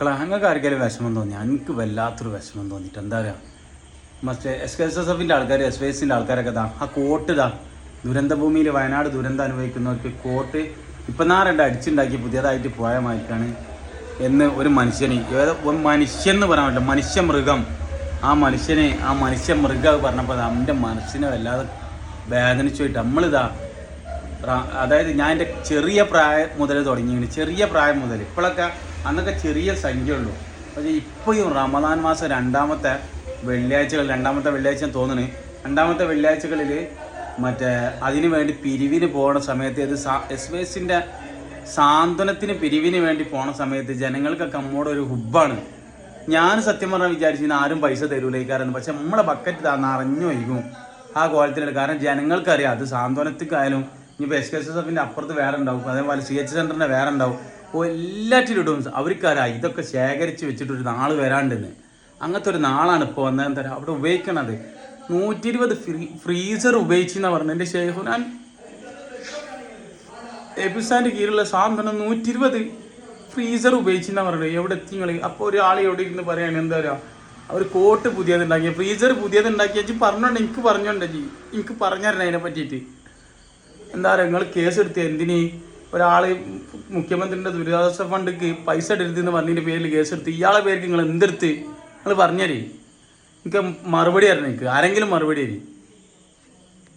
മക്കളെ ആർക്കെങ്കിലും വിഷമം തോന്നി എനിക്ക് വല്ലാത്തൊരു വിഷമം തോന്നിയിട്ട് എന്താ പറയുക മറ്റേ എസ് കെ എസ് എസ് എഫിന്റെ ആൾക്കാർ എസ് വൈ എസിന്റെ ആൾക്കാരൊക്കെ ഇതാ ആ കോട്ട് ഇതാ ദുരന്തഭൂമിയിൽ വയനാട് ദുരന്തം അനുഭവിക്കുന്നവർക്ക് കോട്ട് ഇപ്പം നാരണ്ട് അടിച്ചുണ്ടാക്കി പുതിയതായിട്ട് പോയ മാറ്റാണ് എന്ന് ഒരു മനുഷ്യന് മനുഷ്യൻ എന്ന് പറയാൻ പറ്റില്ല മനുഷ്യ മൃഗം. ആ മനുഷ്യനെ ആ മനുഷ്യ മൃഗം പറഞ്ഞപ്പോൾ എന്റെ മനസ്സിനെ വല്ലാതെ വേദനിച്ചു പോയിട്ട് നമ്മളിതാ അതായത് ഞാൻ എന്റെ ചെറിയ പ്രായം മുതൽ തുടങ്ങിയാണ് ചെറിയ പ്രായം മുതൽ ഇപ്പോഴൊക്കെ അന്നൊക്കെ ചെറിയ സംഖ്യ ഉള്ളൂ പക്ഷേ ഇപ്പോഴും റമദാൻ മാസം രണ്ടാമത്തെ വെള്ളിയാഴ്ചകൾ രണ്ടാമത്തെ വെള്ളിയാഴ്ച തോന്നുന്നു രണ്ടാമത്തെ വെള്ളിയാഴ്ചകളിൽ മറ്റേ അതിന് വേണ്ടി പിരിവിന് പോണ സമയത്ത് അത് എസ് വി എസിന്റെ സാന്ത്വനത്തിന് പിരിവിന് വേണ്ടി പോണ സമയത്ത് ജനങ്ങൾക്കൊക്കെ നമ്മോട് ഒരു ഹുബാണ് ഞാൻ സത്യം പറഞ്ഞാൽ വിചാരിച്ചിരുന്ന ആരും പൈസ തരൂലേക്കാരെന്ന് പക്ഷെ നമ്മളെ ബക്കറ്റ് നിറഞ്ഞു വൈകും ആ കോലത്തിനെടുക്കും കാരണം ജനങ്ങൾക്കറിയാം അത് സാന്ത്വനത്തിക്കായാലും ഇനിയിപ്പോൾ എസ് കെ എസ് എസ് എഫിന്റെ അപ്പുറത്ത് വേറെ ഉണ്ടാവും അതേപോലെ സി എച്ച് സെന്ററിന്റെ വേറെ ഉണ്ടാവും അപ്പോൾ എല്ലാറ്റിലും ഇടും. അവർക്കാരാ ഇതൊക്കെ ശേഖരിച്ച് വെച്ചിട്ട് ഒരു നാൾ വരാണ്ടെന്ന്. അങ്ങനത്തെ ഒരു നാളാണ് ഇപ്പോൾ വന്നത്. അവിടെ ഉപയോഗിക്കണത്. നൂറ്റി ഇരുപത് ഫ്രീ ഫ്രീസർ ഉപയോഗിച്ചെന്നാണ് പറഞ്ഞത്. എന്റെ ഷെയ്ഖു ഞാൻ എബിസാന്റെ കീഴിലുള്ള സാധനം നൂറ്റി ഇരുപത് ഫ്രീസർ ഉപയോഗിച്ചെന്നാണ് പറഞ്ഞത്. എവിടെ എത്തി നിങ്ങൾ അപ്പോൾ ഒരാൾ എവിടെ ഇരുന്ന് പറയാണ് എന്താ പറയുക അവർ കോട്ട് പുതിയത് ഉണ്ടാക്കിയ ഫ്രീസർ പുതിയത് ഉണ്ടാക്കിയ ജി പറഞ്ഞോണ്ട് എനിക്ക് പറഞ്ഞോണ്ട് ചേച്ചി എനിക്ക് പറഞ്ഞുതരണം അതിനെ പറ്റിയിട്ട്. എന്താ പറയുക നിങ്ങൾ കേസ് എടുത്ത് എന്തിന് ഒരാൾ മുഖ്യമന്ത്രിന്റെ ദുരിതാശ്വാസ ഫണ്ടിക്ക് പൈസ എടുത്തെന്ന് പറഞ്ഞതിന്റെ പേരിൽ കേസ് എടുത്ത് ഇയാളെ പേർക്ക് നിങ്ങൾ എന്തെടുത്ത്? നിങ്ങൾ പറഞ്ഞേരേ. നിങ്ങൾക്ക് മറുപടി തരണം എനിക്ക് ആരെങ്കിലും മറുപടി തരും.